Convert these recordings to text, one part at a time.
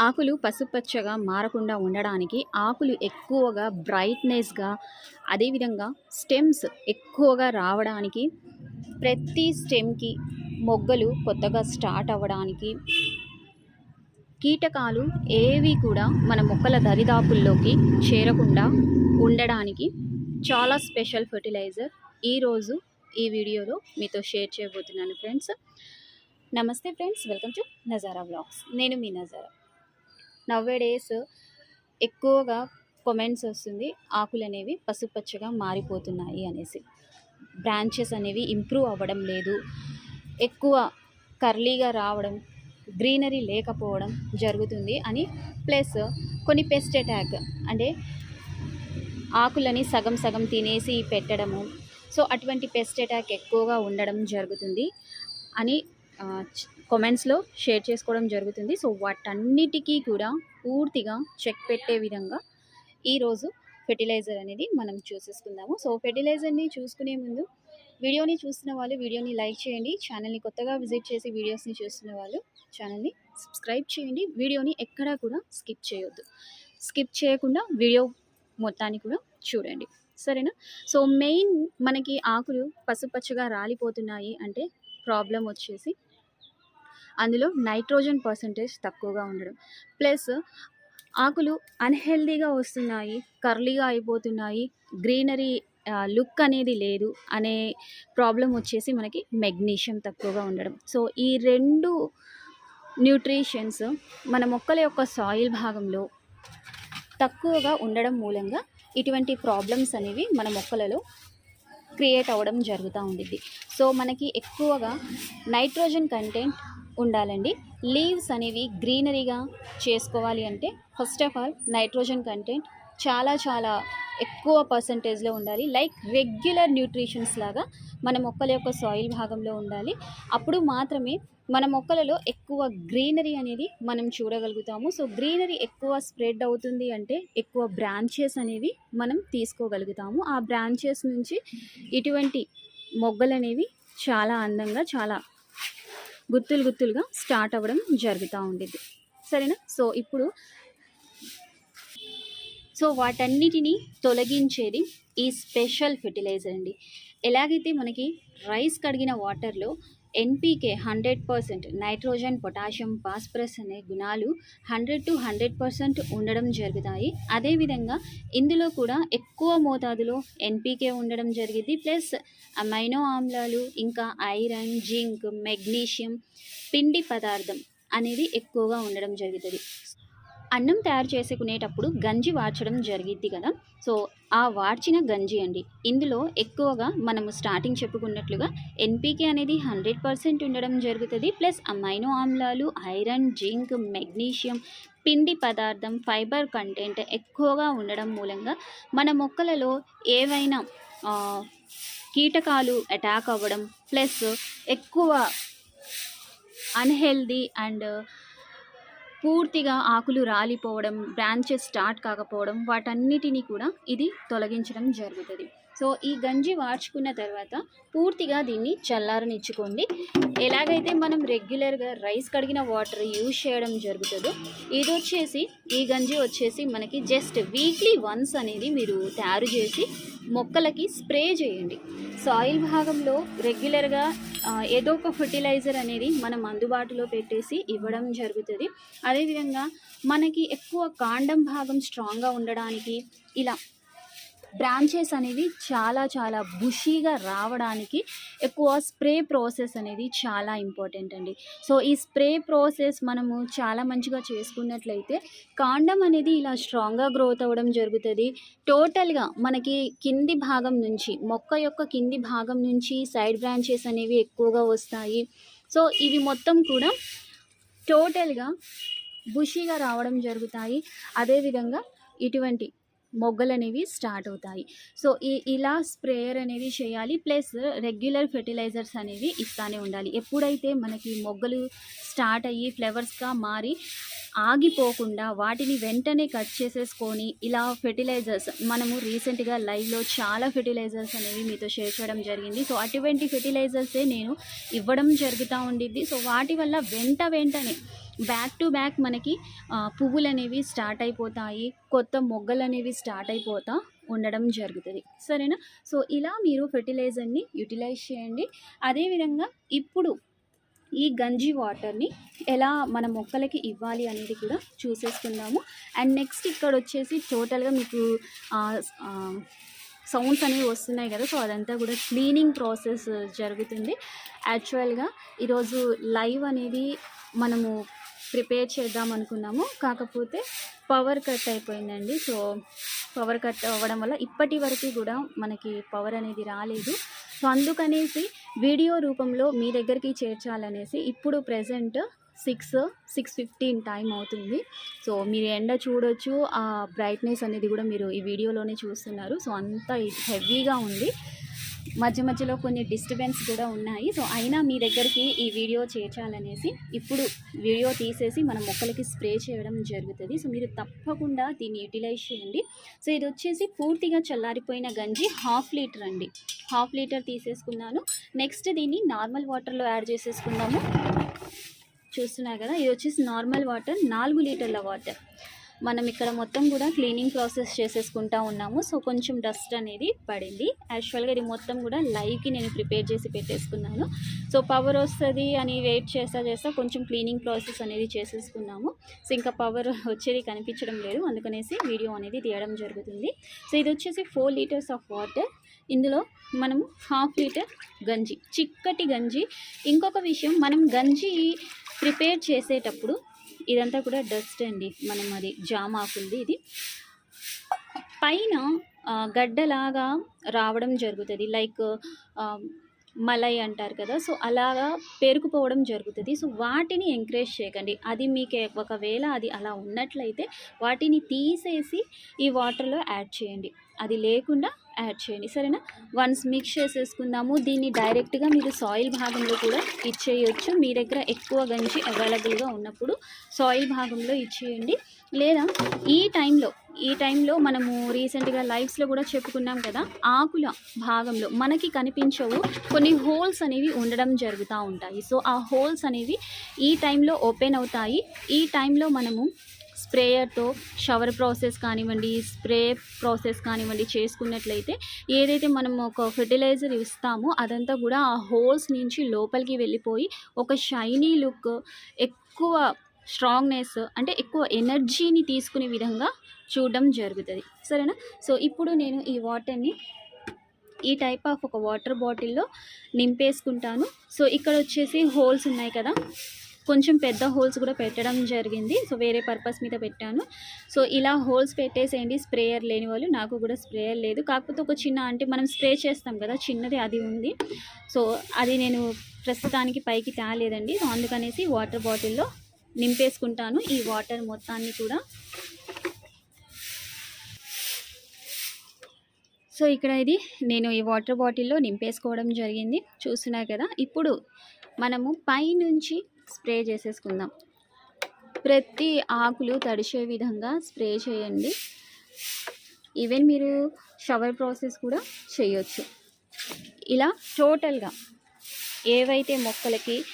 ఆకులు పసుపచ్చగా మారకుండా ఉండడానికి ఆకులు ఎక్కువగా బ్రైట్నెస్గా అదేవిధంగా స్టెమ్స్ ఎక్కువగా రావడానికి ప్రతి స్టెమ్కి మొగ్గలు కొత్తగా స్టార్ట్ అవ్వడానికి కీటకాలు ఏవి కూడా మన మొక్కల దరిదాపుల్లోకి చేరకుండా ఉండడానికి చాలా స్పెషల్ ఫర్టిలైజర్ ఈరోజు ఈ వీడియోలో మీతో షేర్ చేయబోతున్నాను ఫ్రెండ్స్. నమస్తే friends welcome to Nazara vlogs. నేను మీ నజారా. నవ్వే డేస్ ఎక్కువగా కామెంట్స్ వస్తుంది ఆకులు అనేవి పసుపచ్చగా మారిపోతున్నాయి అనేసి. బ్రాంచెస్ అనేవి ఇంప్రూవ్ అవ్వడం లేదు. ఎక్కువ కర్లీగా రావడం గ్రీనరీ లేకపోవడం జరుగుతుంది అని ప్లస్ కొన్ని పెస్ట్ అటాక్ అంటే ఆకులని సగం సగం తినేసి పెట్టడము. సో అటువంటి పెస్ట్ అటాక్ ఎక్కువగా ఉండడం జరుగుతుంది అని కామెంట్స్లో షేర్ చేసుకోవడం జరుగుతుంది. సో వాటన్నిటికీ కూడా పూర్తిగా చెక్ పెట్టే విధంగా ఈరోజు ఫెర్టిలైజర్ అనేది మనం చూసేసుకుందాము. సో ఫెర్టిలైజర్ని చూసుకునే ముందు వీడియోని చూస్తున్న వాళ్ళు వీడియోని లైక్ చేయండి. ఛానల్ని కొత్తగా విజిట్ చేసి వీడియోస్ని చూస్తున్న వాళ్ళు ఛానల్ని సబ్స్క్రైబ్ చేయండి. వీడియోని ఎక్కడా కూడా స్కిప్ చేయొద్దు. స్కిప్ చేయకుండా వీడియో మొత్తాన్ని కూడా చూడండి. సరేనా? సో మెయిన్ మనకి ఆకులు పసుపచ్చగా రాలిపోతున్నాయి అంటే ప్రాబ్లం వచ్చేసి అందులో నైట్రోజన్ పర్సంటేజ్ తక్కువగా ఉండడం. ప్లస్ ఆకులు అన్హెల్దీగా వస్తున్నాయి కర్లీగా అయిపోతున్నాయి గ్రీనరీ లుక్ అనేది లేదు అనే ప్రాబ్లం వచ్చేసి మనకి మెగ్నీషియం తక్కువగా ఉండడం. సో ఈ రెండు న్యూట్రిషన్స్ మన మొక్కల యొక్క సాయిల్ భాగంలో తక్కువగా ఉండడం మూలంగా ఇటువంటి ప్రాబ్లమ్స్ అనేవి మన మొక్కలలో క్రియేట్ అవ్వడం జరుగుతూ ఉండిద్ది. సో మనకి ఎక్కువగా నైట్రోజన్ కంటెంట్ ఉండాలండి. లీవ్స్ అనేవి గ్రీనరీగా చేసుకోవాలి అంటే first of all nitrogen content చాలా చాలా ఎక్కువ పర్సంటేజ్లో ఉండాలి. లైక్ రెగ్యులర్ న్యూట్రిషన్స్ లాగా మన మొక్కల యొక్క సాయిల్ భాగంలో ఉండాలి. అప్పుడు మాత్రమే మన మొక్కలలో ఎక్కువ గ్రీనరీ అనేది మనం చూడగలుగుతాము. సో గ్రీనరీ ఎక్కువ స్ప్రెడ్ అవుతుంది అంటే ఎక్కువ బ్రాంచెస్ అనేవి మనం తీసుకోగలుగుతాము. ఆ బ్రాంచెస్ నుంచి ఇటువంటి మొగ్గలు అనేవి చాలా అందంగా చాలా గుత్తులు గుత్తులుగా స్టార్ట్ అవ్వడం జరుగుతూ ఉండేది సరేనా? సో ఇప్పుడు సో వాటన్నిటిని తొలగించేది ఈ స్పెషల్ ఫెర్టిలైజర్ అండి. ఎలాగైతే మనకి రైస్ కడిగిన వాటర్లో NPK hundred percent nitrogen potassium phosphorus అనే గుణాలు హండ్రెడ్ టు హండ్రెడ్ పర్సెంట్ ఉండడం జరుగుతాయి. అదేవిధంగా ఇందులో కూడా ఎక్కువ మోతాదులో ఎన్పీకే ఉండడం జరిగింది. ప్లస్ అమైనో ఆమ్లాలు ఇంకా ఐరన్ జింక్ మెగ్నీషియం పిండి పదార్థం అనేది ఎక్కువగా ఉండడం జరుగుతుంది. అన్నం తయారు చేసుకునేటప్పుడు గంజి వార్చడం జరిగిద్ది కదా. సో ఆ వార్చిన గంజి అండి. ఇందులో ఎక్కువగా మనము స్టార్టింగ్ చెప్పుకున్నట్లుగా ఎన్పికే అనేది హండ్రెడ్ పర్సెంట్ ఉండడం జరుగుతుంది. ప్లస్ అమైనో ఆమ్లాలు ఐరన్ జింక్ మెగ్నీషియం పిండి పదార్థం ఫైబర్ కంటెంట్ ఎక్కువగా ఉండడం మూలంగా మన మొక్కలలో ఏవైనా కీటకాలు అటాక్ అవ్వడం ప్లస్ ఎక్కువ అన్హెల్దీ అండ్ పూర్తిగా ఆకులు రాలిపోవడం బ్రాంచెస్ స్టార్ట్ కాకపోవడం వాటన్నిటినీ కూడా ఇది తొలగించడం జరుగుతుంది. సో ఈ గంజి వార్చుకున్న తర్వాత పూర్తిగా దీన్ని చల్లారనిచ్చుకోండి. ఎలాగైతే మనం రెగ్యులర్గా రైస్ కడిగిన వాటర్ యూజ్ చేయడం జరుగుతుందో ఇది వచ్చేసి ఈ గంజి వచ్చేసి మనకి జస్ట్ వీక్లీ వన్స్ అనేది మీరు తయారు చేసి మొక్కలకి స్ప్రే చేయండి. సాయిల్ భాగంలో రెగ్యులర్గా ఏదో ఒక ఫర్టిలైజర్ అనేది మనం అందుబాటులో పెట్టేసి ఇవ్వడం జరుగుతుంది. అదేవిధంగా మనకి ఎక్కువ కాండం భాగం స్ట్రాంగ్గా ఉండడానికి ఇలా బ్రాంచెస్ అనేవి చాలా చాలా బుషీగా రావడానికి ఎక్కువ స్ప్రే ప్రాసెస్ అనేది చాలా ఇంపార్టెంట్ అండి. సో ఈ స్ప్రే ప్రాసెస్ మనము చాలా మంచిగా చేసుకున్నట్లయితే కాండం అనేది ఇలా స్ట్రాంగ్గా గ్రోత్ అవ్వడం జరుగుతుంది. టోటల్గా మనకి కింది భాగం నుంచి మొక్క యొక్క కింది భాగం నుంచి సైడ్ బ్రాంచెస్ అనేవి ఎక్కువగా వస్తాయి. సో ఇవి మొత్తం కూడా టోటల్గా బుషీగా రావడం జరుగుతాయి. అదేవిధంగా ఇటువంటి మొగ్గలు అనేవి స్టార్ట్ అవుతాయి. సో ఈ ఇలా స్ప్రేయర్ అనేది చేయాలి. ప్లస్ రెగ్యులర్ ఫెర్టిలైజర్స్ అనేవి ఇస్తానే ఉండాలి. ఎప్పుడైతే మనకి మొగ్గలు స్టార్ట్ అయ్యి ఫ్లవర్స్గా మారి ఆగిపోకుండా వాటిని వెంటనే కట్ చేసేసుకొని ఇలా ఫెర్టిలైజర్స్ మనము రీసెంట్గా లైవ్లో చాలా ఫెర్టిలైజర్స్ అనేవి మీతో షేర్ చేయడం జరిగింది. సో అటువంటి ఫెర్టిలైజర్సే నేను ఇవ్వడం జరుగుతూ ఉండిద్ది. సో వాటి వల్ల వెంట వెంటనే బ్యాక్ టు బ్యాక్ మనకి పువ్వులు అనేవి స్టార్ట్ అయిపోతాయి. కొత్త మొగ్గలు అనేవి స్టార్ట్ అయిపోతా ఉండడం జరుగుతుంది. సరేనా? సో ఇలా మీరు ఫెర్టిలైజర్ని యూటిలైజ్ చేయండి. అదేవిధంగా ఇప్పుడు ఈ గంజి వాటర్ని ఎలా మన మొక్కలకి ఇవ్వాలి అనేది కూడా చూసేసుకుందాము. అండ్ నెక్స్ట్ ఇక్కడ వచ్చేసి టోటల్గా మీకు సౌండ్స్ అనేవి వస్తున్నాయి కదా సో అదంతా కూడా క్లీనింగ్ ప్రాసెస్ జరుగుతుంది. యాక్చువల్గా ఈరోజు లైవ్ అనేది మనము ప్రిపేర్ చేద్దాం అనుకున్నాము. కాకపోతే పవర్ కట్ అయిపోయిందండి. సో పవర్ కట్ అవ్వడం వల్ల ఇప్పటి వరకు కూడా మనకి పవర్ అనేది రాలేదు. సో అందుకనేసి వీడియో రూపంలో మీ దగ్గరికి చేర్చాలనేసి ఇప్పుడు present six six fifteen time అవుతుంది. సో మీరు ఎండ చూడొచ్చు ఆ బ్రైట్నెస్ అనేది కూడా మీరు ఈ వీడియోలోనే చూస్తున్నారు. సో అంత హెవీగా ఉంది. మధ్య మధ్యలో కొన్ని డిస్టర్బెన్స్ కూడా ఉన్నాయి. సో అయినా మీ దగ్గరికి ఈ వీడియో చేర్చాలనేసి ఇప్పుడు వీడియో తీసేసి మన మొక్కలకి స్ప్రే చేయడం జరుగుతుంది. సో మీరు తప్పకుండా దీన్ని యూటిలైజ్ చేయండి. సో ఇది వచ్చేసి పూర్తిగా చల్లారిపోయిన గంజి హాఫ్ లీటర్ అండి. హాఫ్ లీటర్ తీసేసుకున్నాను. నెక్స్ట్ దీన్ని నార్మల్ వాటర్లో యాడ్ చేసేసుకుందాము. చూస్తున్నారు కదా ఇది వచ్చేసి నార్మల్ వాటర్ నాలుగు లీటర్ల వాటర్ మనం ఇక్కడ మొత్తం కూడా క్లీనింగ్ ప్రాసెస్ చేసేసుకుంటా ఉన్నాము. సో కొంచెం డస్ట్ అనేది పడింది. యాక్చువల్గా ఇది మొత్తం కూడా లైవ్కి నేను ప్రిపేర్ చేసి పెట్టేసుకున్నాను. సో పవర్ వస్తుంది అని వెయిట్ చేస్తా చేస్తా కొంచెం క్లీనింగ్ ప్రాసెస్ అనేది చేసేసుకున్నాము. సో ఇంకా పవర్ వచ్చేది కనిపించడం లేదు. అందుకనేసి వీడియో అనేది తీయడం జరుగుతుంది. సో ఇది వచ్చేసి ఫోర్ లీటర్స్ ఆఫ్ వాటర్. ఇందులో మనము హాఫ్ లీటర్ గంజి చిక్కటి గంజి. ఇంకొక విషయం మనం గంజి ప్రిపేర్ చేసేటప్పుడు ఇదంతా కూడా డస్ట్ అండి. మనం అది జామ్ ఆకుంది ఇది. పైన గడ్డలాగా రావడం జరుగుతుంది. లైక్ మలై అంటారు కదా సో అలాగా పేరుకుపోవడం జరుగుతుంది. సో వాటిని ఎంకరేజ్ చేయకండి. అది మీకు ఒకవేళ అది అలా ఉన్నట్లయితే వాటిని తీసేసి ఈ వాటర్లో యాడ్ చేయండి. అది లేకుండా యాడ్ చేయండి. సరేనా? వన్స్ మిక్స్ చేసేసుకుందాము. దీన్ని డైరెక్ట్గా మీరు సాయిల్ భాగంలో కూడా ఇచ్చేయచ్చు. మీ దగ్గర ఎక్కువ గంజి అవైలబుల్గా ఉన్నప్పుడు సాయిల్ భాగంలో ఇచ్చేయండి. లేదా ఈ టైంలో ఈ టైంలో మనము రీసెంట్గా లైవ్స్లో కూడా చెప్పుకున్నాం కదా ఆకుల భాగంలో మనకి కనిపించవు కొన్ని హోల్స్ అనేవి ఉండడం జరుగుతూ ఉంటాయి. సో ఆ హోల్స్ అనేవి ఈ టైంలో ఓపెన్ అవుతాయి. ఈ టైంలో మనము స్ప్రేయర్తో షవర్ ప్రాసెస్ కానివ్వండి స్ప్రే ప్రాసెస్ కానివ్వండి చేసుకున్నట్లయితే ఏదైతే మనం ఒక ఫెర్టిలైజర్ ఇస్తామో అదంతా కూడా ఆ హోల్స్ నుంచి లోపలికి వెళ్ళిపోయి ఒక షైనీ లుక్ ఎక్కువ స్ట్రాంగ్నెస్ అంటే ఎక్కువ ఎనర్జీని తీసుకునే విధంగా చూడడం జరుగుతుంది. సరేనా? సో ఇప్పుడు నేను ఈ వాటర్ని ఈ టైప్ ఆఫ్ ఒక వాటర్ బాటిల్లో నింపేసుకుంటాను. సో ఇక్కడ వచ్చేసి హోల్స్ ఉన్నాయి కదా? కొంచెం పెద్ద హోల్స్ కూడా పెట్టడం జరిగింది. సో వేరే పర్పస్ మీద పెట్టాను. సో ఇలా హోల్స్ పెట్టేసేయండి. స్ప్రేయర్ లేని వాళ్ళు నాకు కూడా స్ప్రేయర్ లేదు. కాకపోతే ఒక చిన్న అంటే మనం స్ప్రే చేస్తాం కదా చిన్నది అది ఉంది. సో అది నేను ప్రస్తుతానికి పైకి తేలేదండి. సో అందుకనేసి వాటర్ బాటిల్లో నింపేసుకుంటాను. ఈ వాటర్ మొత్తాన్ని కూడా. సో ఇక్కడ ఇది నేను ఈ వాటర్ బాటిల్లో నింపేసుకోవడం జరిగింది. చూస్తున్నా కదా? ఇప్పుడు మనము పైనుంచి స్ప్రే చేసేసుకుందాం. ప్రతి ఆకులు తడిసే విధంగా స్ప్రే చేయండి. ఈవెన్ మీరు షవర్ ప్రాసెస్ కూడా చేయొచ్చు. ఇలా టోటల్గా ఏవైతే మొక్కలకి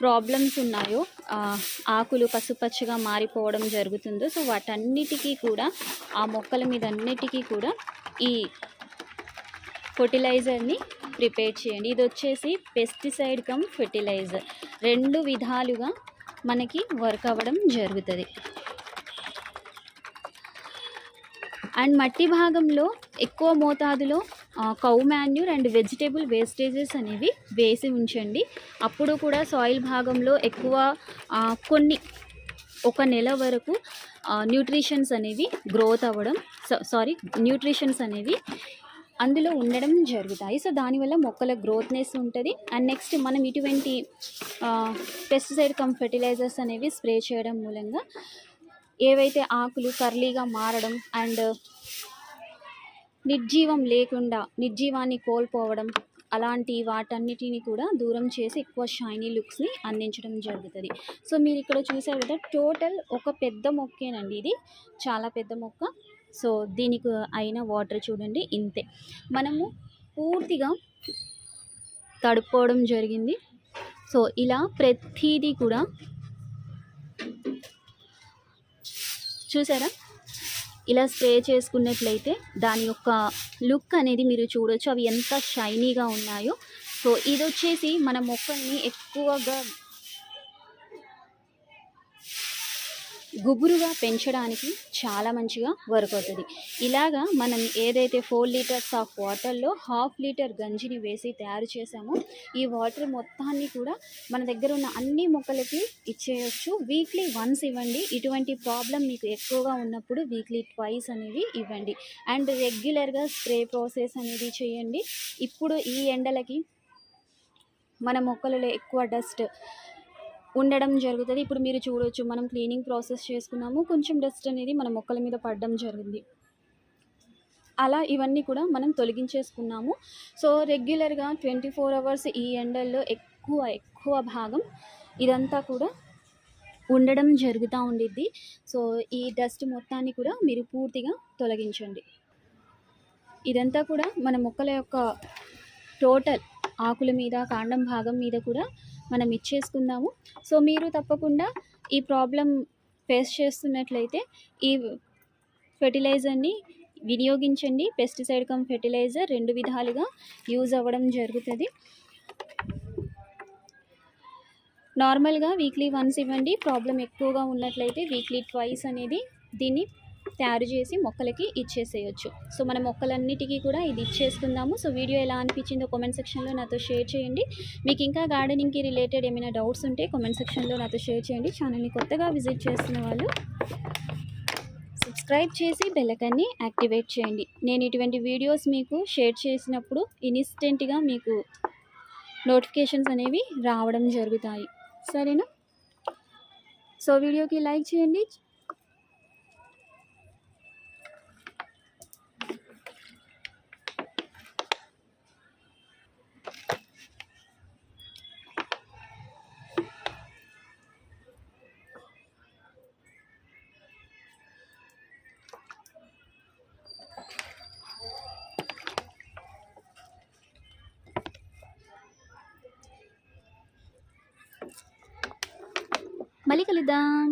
ప్రాబ్లమ్స్ ఉన్నాయో ఆకులు పసుపచ్చగా మారిపోవడం జరుగుతుందో సో వాటన్నిటికీ కూడా ఆ మొక్కల మీద అన్నిటికీ కూడా ఈ ఫర్టిలైజర్ని ప్రిపేర్ చేయండి. ఇది వచ్చేసి పెస్టిసైడ్ కమ్ ఫెర్టిలైజర్. రెండు విధాలుగా మనకి వర్క్ అవ్వడం జరుగుతుంది. అండ్ మట్టి భాగంలో ఎక్కువ మోతాదులో cow manure and vegetable wastages అనేవి వేసి ఉంచండి. అప్పుడు కూడా సాయిల్ భాగంలో ఎక్కువ కొన్ని ఒక నెల వరకు న్యూట్రిషన్స్ అనేవి గ్రోత్ అవ్వడం సారీ న్యూట్రిషన్స్ అనేవి అందులో ఉండడం జరుగుతాయి. సో దానివల్ల మొక్కల గ్రోత్నెస్ ఉంటుంది. అండ్ నెక్స్ట్ మనం ఇటువంటి పెస్టిసైడ్ కమ్ ఫెర్టిలైజర్స్ అనేవి స్ప్రే చేయడం మూలంగా ఏవైతే ఆకులు కర్లీగా మారడం అండ్ నిర్జీవం లేకుండా నిర్జీవాన్ని కోల్పోవడం అలాంటి వాటన్నిటిని కూడా దూరం చేసి ఎక్కువ షైనీ లుక్స్ని అందించడం జరుగుతుంది. సో మీరు ఇక్కడ చూసారు కదా టోటల్ ఒక పెద్ద మొక్కేనండి ఇది. చాలా పెద్ద మొక్క. సో దీనికి అయిన వాటర్ చూడండి ఇంతే. మనము పూర్తిగా తడుపుకోవడం జరిగింది. సో ఇలా ప్రతిదీ కూడా చూసారా? ఇలా స్ప్రే చేసుకున్నట్లయితే దాని యొక్క లుక్ అనేది మీరు చూడొచ్చు. అవి ఎంత షైనీగా ఉన్నాయో. సో ఇది వచ్చేసి మన మొక్కల్ని ఎక్కువగా గుబురుగా పెంచడానికి చాలా మంచిగా వర్క్ అవుతుంది. ఇలాగా మనం ఏదైతే ఫోర్ లీటర్స్ ఆఫ్ వాటర్లో హాఫ్ లీటర్ గంజిని వేసి తయారు చేసామో ఈ వాటర్ మొత్తాన్ని కూడా మన దగ్గర ఉన్న అన్ని మొక్కలకి ఇచ్చేయచ్చు. వీక్లీ వన్స్ ఇవ్వండి. ఇటువంటి ప్రాబ్లం మీకు ఎక్కువగా ఉన్నప్పుడు వీక్లీ ట్వైస్ అనేవి ఇవ్వండి. అండ్ రెగ్యులర్గా స్ప్రే ప్రాసెస్ అనేది చేయండి. ఇప్పుడు ఈ ఎండలకి మన మొక్కలలో ఎక్కువ డస్ట్ ఉండడం జరుగుతుంది. ఇప్పుడు మీరు చూడొచ్చు మనం క్లీనింగ్ ప్రాసెస్ చేసుకున్నాము. కొంచెం డస్ట్ అనేది మన మొక్కల మీద పడడం జరిగింది. అలా ఇవన్నీ కూడా మనం తొలగించేసుకున్నాము. సో రెగ్యులర్గా ట్వంటీ ఫోర్ అవర్స్ ఈ ఎండల్లో ఎక్కువ ఎక్కువ భాగం ఇదంతా కూడా ఉండడం జరుగుతూ ఉండిద్ది. సో ఈ డస్ట్ మొత్తాన్ని కూడా మీరు పూర్తిగా తొలగించండి. ఇదంతా కూడా మన మొక్కల యొక్క టోటల్ ఆకుల మీద కాండం భాగం మీద కూడా మనం ఇచ్చేసుకుందాము. సో మీరు తప్పకుండా ఈ ప్రాబ్లం ఫేస్ చేస్తున్నట్లయితే ఈ ఫెర్టిలైజర్ని వినియోగించండి. పెస్టిసైడ్ కమ్ ఫెర్టిలైజర్ రెండు విధాలుగా యూజ్ అవ్వడం జరుగుతుంది. నార్మల్గా వీక్లీ వన్స్ ఇవ్వండి. ప్రాబ్లం ఎక్కువగా ఉన్నట్లయితే వీక్లీ ట్వైస్ అనేది దీన్ని తయారు చేసి మొక్కలకి ఇచ్చేసేయచ్చు. సో మన మొక్కలన్నిటికీ కూడా ఇది ఇచ్చేసుకుందాము. సో వీడియో ఎలా అనిపించిందో కామెంట్ సెక్షన్లో నాతో షేర్ చేయండి. మీకు ఇంకా గార్డెనింగ్కి రిలేటెడ్ ఏమైనా డౌట్స్ ఉంటే కామెంట్ సెక్షన్లో నాతో షేర్ చేయండి. ఛానల్ని కొత్తగా విజిట్ చేస్తున్న వాళ్ళు సబ్స్క్రైబ్ చేసి బెల్లకన్ని యాక్టివేట్ చేయండి. నేను ఇటువంటి వీడియోస్ మీకు షేర్ చేసినప్పుడు ఇన్స్టెంట్గా మీకు నోటిఫికేషన్స్ అనేవి రావడం జరుగుతాయి. సరేనా? సో వీడియోకి లైక్ చేయండి. మళ్ళీ కలుద్దాం